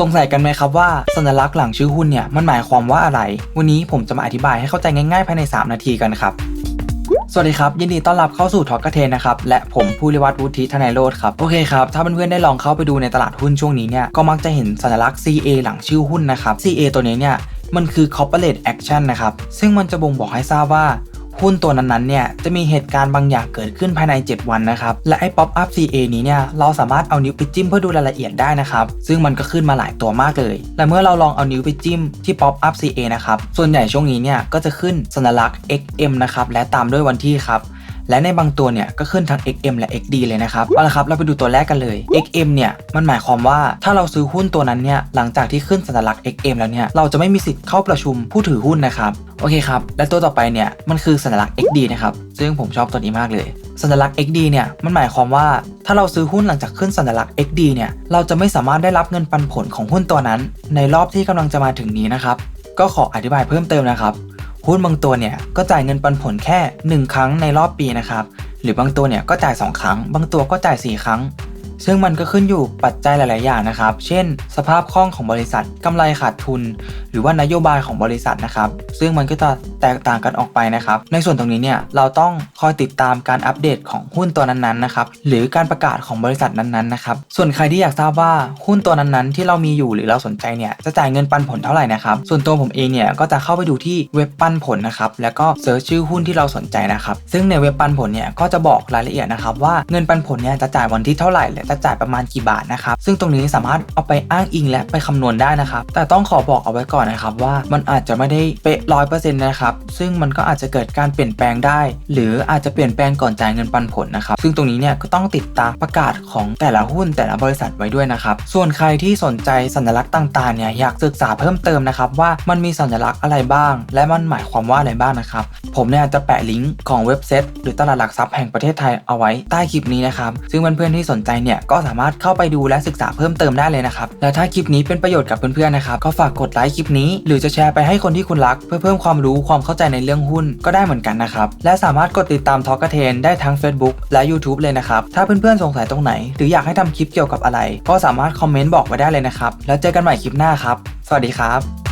สงสัยกันไหมครับว่าสัญลักษณ์หลังชื่อหุ้นเนี่ยมันหมายความว่าอะไร วันนี้ผมจะมาอธิบายให้เข้าใจง่ายๆภายใน 3 นาทีกันครับ สวัสดีครับ ยินดีต้อนรับเข้าสู่ทอกกเทนนะครับ และผมภูริวัตรวุฒิธนายโรธครับ โอเคครับ ถ้าเพื่อนๆได้ลองเข้าไปดูในตลาดหุ้นช่วงนี้เนี่ยก็มักจะเห็นสัญลักษณ์ CA หลังชื่อหุ้นนะครับ CA ตัวนี้เนี่ยมันคือ corporate action นะครับซึ่งมันจะบ่งบอกให้ทราบว่า หุ้นตัวนั้นๆเนี่ยจะมีเหตุการณ์บางอย่างเกิดขึ้นภายใน 7 วันนะครับ และไอ้ป๊อปอัพ CA นี้เนี่ยเราสามารถเอานิ้วไปจิ้มเพื่อดูรายละเอียดได้นะครับ ซึ่งมันก็ขึ้นมาหลายตัวมากเลย และเมื่อเราลองเอานิ้วไปจิ้มที่ป๊อปอัพ CA นะครับ ส่วนใหญ่ช่วงนี้เนี่ยก็จะขึ้นสัญลักษณ์ XM นะครับและตามด้วยวันที่ครับ และในบางตัวเนี่ยก็ขึ้นทั้ง XM และ XD เลยนะครับเอาละครับเราไปดูตัวแรกกันเลย XM เนี่ยมันหมายความว่าถ้าเราซื้อหุ้นตัวนั้นเนี่ยหลังจากที่ขึ้นสัญลักษณ์ XM แล้วเนี่ยเราจะไม่มีสิทธิ์เข้าประชุมผู้ถือหุ้นนะครับโอเคครับ และตัวต่อไปเนี่ยมันคือสัญลักษณ์ XD นะครับ ซึ่งผมชอบตัวนี้มากเลย สัญลักษณ์ XD เนี่ยมันหมายความว่าถ้าเราซื้อหุ้นหลังจากขึ้นสัญลักษณ์ XD เนี่ยเราจะไม่สามารถได้รับเงินปันผลของหุ้นตัวนั้น ในรอบที่กำลังจะมาถึงนี้นะครับก็ขออธิบายเพิ่มเติมนะครับ หุ้นบางตัวเนี่ยก็จ่ายเงินปันผลแค่ 1 ครั้งในรอบปีนะครับ หรือบางตัวเนี่ยก็จ่าย 2 ครั้ง บางตัวก็จ่าย 4 ครั้ง ซึ่งมันก็ขึ้นอยู่ปัจจัยหลาย ๆ อย่างนะครับ เช่น สภาพคล่องของบริษัทกำไรขาดทุน หรือว่านโยบายของบริษัทนะครับ ซึ่งมันก็จะแตกต่างกันออกไปนะครับ ในส่วนตรงนี้เนี่ยเราต้องคอยติดตามการอัปเดตของหุ้นตัวนั้นๆนะครับหรือการประกาศของบริษัทนั้นๆนะครับส่วนใครที่อยากทราบว่าหุ้นตัวนั้นๆ ที่เรามีอยู่หรือเราสนใจเนี่ยจะจ่ายเงินปันผลเท่าไหร่นะครับส่วนตัวผมเองเนี่ยก็จะเข้าไปดูที่เว็บปันผลนะครับแล้วก็เซิร์ชชื่อหุ้นที่เราสนใจนะครับซึ่งในเว็บปันผลเนี่ยก็จะบอกรายละเอียดนะครับว่าเงินปันผลเนี่ยจะจ่ายวันที่เท่าไหร่และจะจ่ายประมาณกี่บาทนะครับซึ่งตรงนี้สามารถเอาไปอ้างอิงและไปคำนวณได้นะครับแต่ต้องขอบอกเอาไว้ก่อนนะครับว่ามันอาจจะไม่ได้เป๊ะร้อยเปอร์เซ็นต์นะครับ ซึ่งมันก็อาจจะเกิดการเปลี่ยนแปลงได้ หรืออาจจะเปลี่ยนแปลงก่อนจ่ายเงินปันผลนะครับ ซึ่งตรงนี้เนี่ยก็ต้องติดตามประกาศของแต่ละหุ้นแต่ละบริษัทไว้ด้วยนะครับ ส่วนใครที่สนใจสัญลักษณ์ต่างๆเนี่ยอยากศึกษาเพิ่มเติมนะครับว่ามันมีสัญลักษณ์อะไรบ้าง และมันหมายความว่าอะไรบ้างนะครับ ผมเนี่ยจะแปะลิงก์ของเว็บไซตหรือตลาดหลักทรัพย์แห่งประเทศไทยเอาไว้ใต้คลิปนี้นะครับ ซึ่งเพื่อนๆที่สนใจเนี่ยก็สามารถเข้าไปดูและศึกษาเพิ่มเติมได้เลยนะครับ และถ้าคลิปนี้เป็นประโยชน์กับเพื่อนๆนะครับก็ฝากกดไลค์คลิปนี้ หรือจะแชร์ไปให้คนที่คุณรักเพื่อเพิ่มความรู้ความเข้าใจในเรื่องหุ้นก็ได้เหมือนกันนะครับ และสามารถกดติดตามทอกเทนได้ทั้ง Facebook และ YouTube เลยนะครับ ถ้าเพื่อนๆสงสัยตรงไหน หรืออยากให้ทำคลิปเกี่ยวกับอะไร ก็สามารถคอมเมนต์บอกไว้ได้เลยนะครับ แล้วเจอกันใหม่คลิปหน้าครับ สวัสดีครับ